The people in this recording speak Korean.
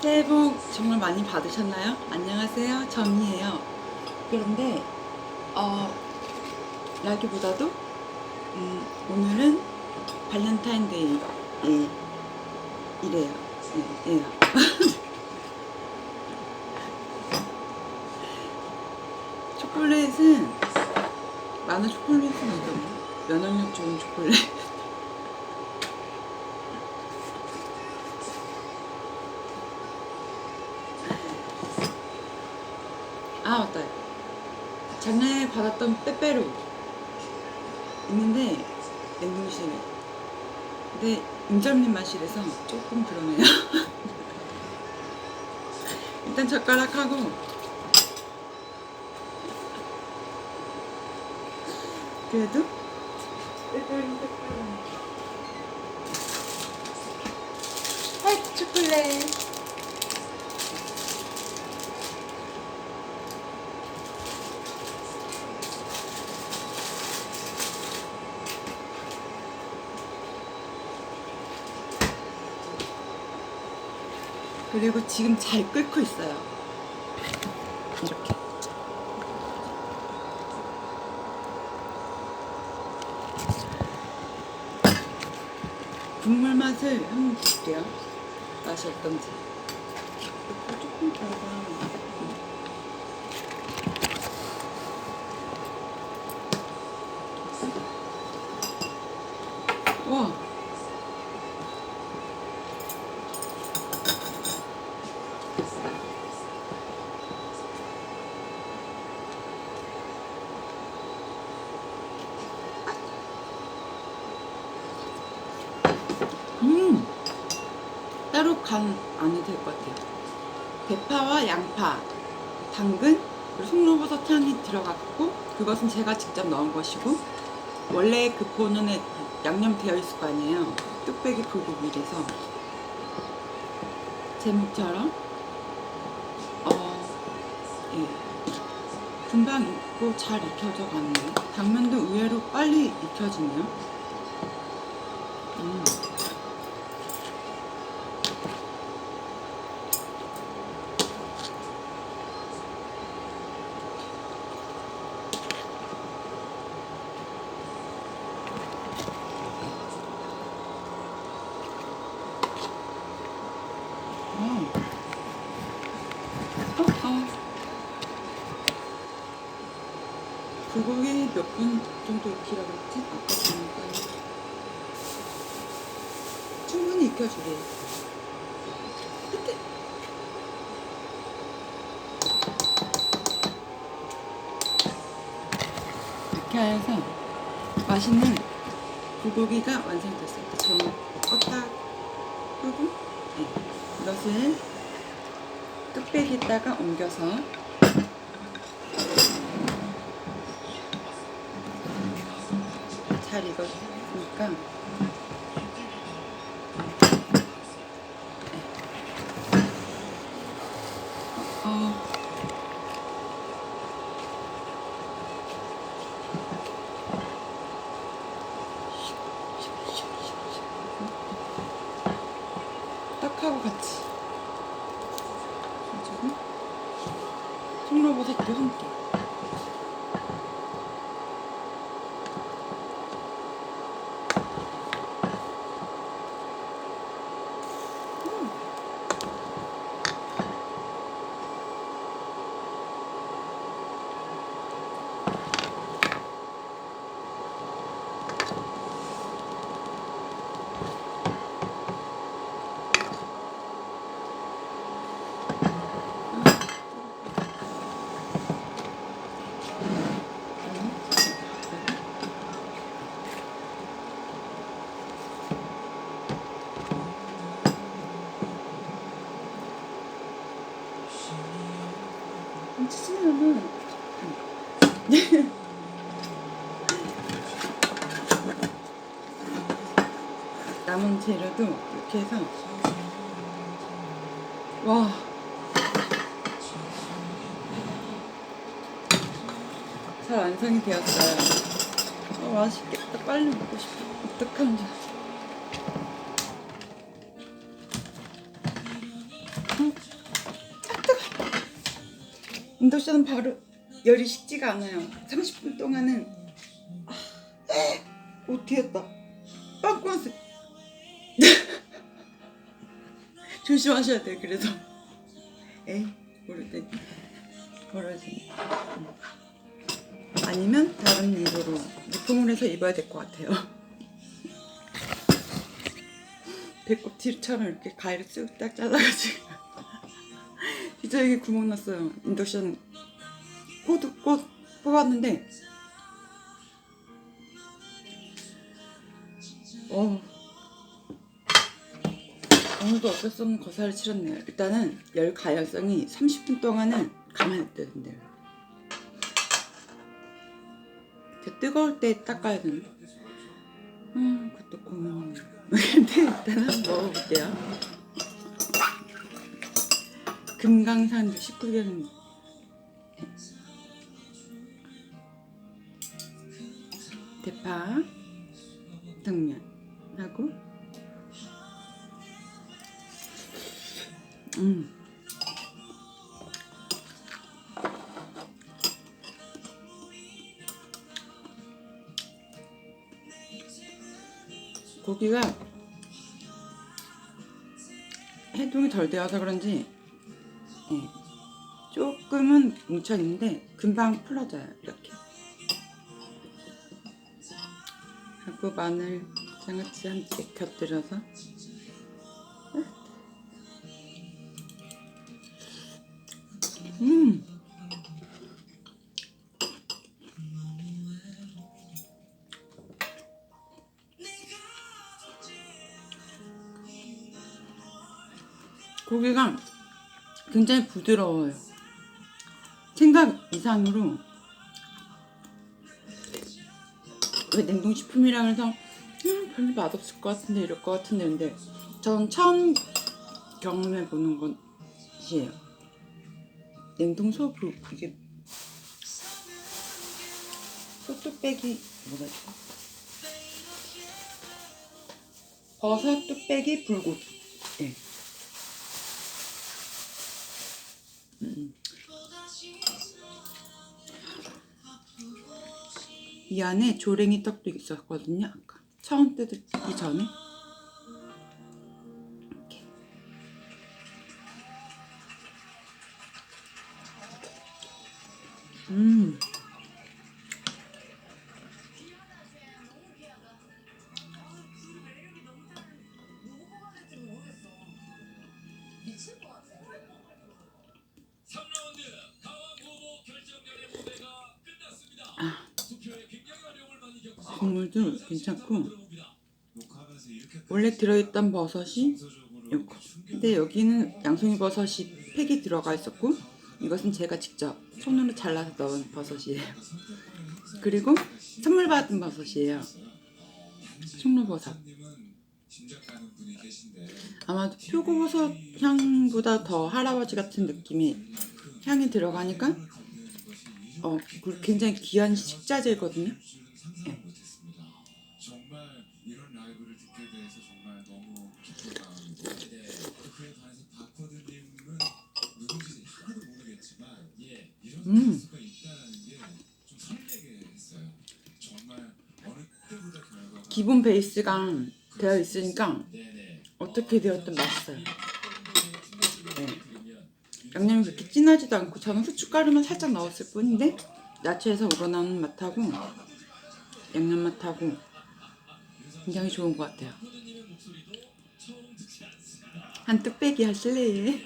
새해 복 정말 많이 받으셨나요? 안녕하세요. 점이에요. 그런데, 어, 라기보다도, 음, 오늘은 발렌타인데이, 예, 이래요. 예, 예. 초콜릿은, 많은 초콜릿은 이거든요. 면역력 좋은 초콜릿. 아 맞다. 작년에 받았던 빼빼로 있는데 냉동실에. 근데 임절님 맛이라서 조금 그러네요. 일단 젓가락하고. 그래도? 빼빼로 빼빼로. 화이트 초콜릿 그리고 지금 잘 끓고 있어요. 이렇게. 국물 맛을 한번 볼게요. 맛이 어떤지. 조금 달다. 와. 음 따로 간 안 해도 될 것 같아요. 대파와 양파 당근 그리고 송로버섯 향이 들어갔고 그것은 제가 직접 넣은 것이고 원래 그 본연에 양념 되어 있을 거 아니에요. 뚝배기 불고기래서 제목처럼 어, 예. 금방 익고 잘 익혀져 가네요. 당면도 의외로 빨리 익혀지네요 음. 어. 어, 어. 불고기 몇분 정도 익히라고 했지? 아까 보니까 충분히 익혀주래. 그때 이렇게 해서 맛있는 불고기가 완성됐어요. 저는 껐다 끄고 네. 이것을 뚝배기에다가 옮겨서 잘 익었으니까 어, 떡하고 같이 송로버섯도 함께 음. 치즈면은 남은 재료도 이렇게 해서 와 잘 완성이 되었어요. 어, 맛있겠다. 빨리 먹고 싶어. 어떡하면 좋아. 아 뜨거. 인덕션은 바로 열이 식지가 않아요. 30분 동안은 아, 에, 오 뒤였다. 빵꾸났어. 조심하셔야 돼요. 그래서 에이 모를 때 벌어지네. 아니면 다른 위로로 리폼을 해서 입어야 될 것 같아요. 배꼽 뒤처럼 이렇게 가위를 쓱딱 잘라가지고 진짜 여기 구멍 났어요. 인덕션 코드 꽃 뽑았는데 어 오늘도 어쩔 수 없는 거사를 치렀네요. 일단은 열 가열성이 30분 동안은 가만히 있대는데요. 뜨거울 때 닦아야 되나? 음, 그것도 고민이네. 근데 일단 한번 먹어볼게요. 금강산 19개는 대파, 당면하고 음. 고기가 해동이 덜 되어서 그런지 예, 조금은 뭉쳐 있는데 금방 풀어져요 이렇게 하고 마늘 장아찌 한개 곁들여서 고기가 굉장히 부드러워요. 생각 이상으로 왜 냉동식품이라 해서 음, 별로 맛없을 것 같은데 이럴 것 같은데 근데 전 처음 경험해 보는 것이에요. 냉동소 그 이게 소뚝배기 뭐라 지 버섯 뚝배기 불고기 이 안에 조랭이 떡도 있었거든요. 아까 처음 뜯기 전에. 음. 국물도 괜찮고 원래 들어있던 버섯이 요거 근데 여기는 양송이 버섯이 팩이 들어가 있었고 이것은 제가 직접 손으로 잘라서 넣은 버섯이에요. 그리고 선물 받은 버섯이에요. 송로버섯. 아마도 표고버섯 향보다 더 할아버지 같은 느낌이 향이 들어가니까 어 굉장히 귀한 식자재거든요. 상 가 기본 베이스가 되어 있으니까. 어떻게 되었든 맛있어요. 네. 양념이 그렇게 진하지도 않고 저는 후춧가루만 살짝 넣었을 뿐인데 야채에서 우러나오는 맛하고 양념 맛하고 굉장히 좋은 것 같아요. 한 뚝배기 하실래요?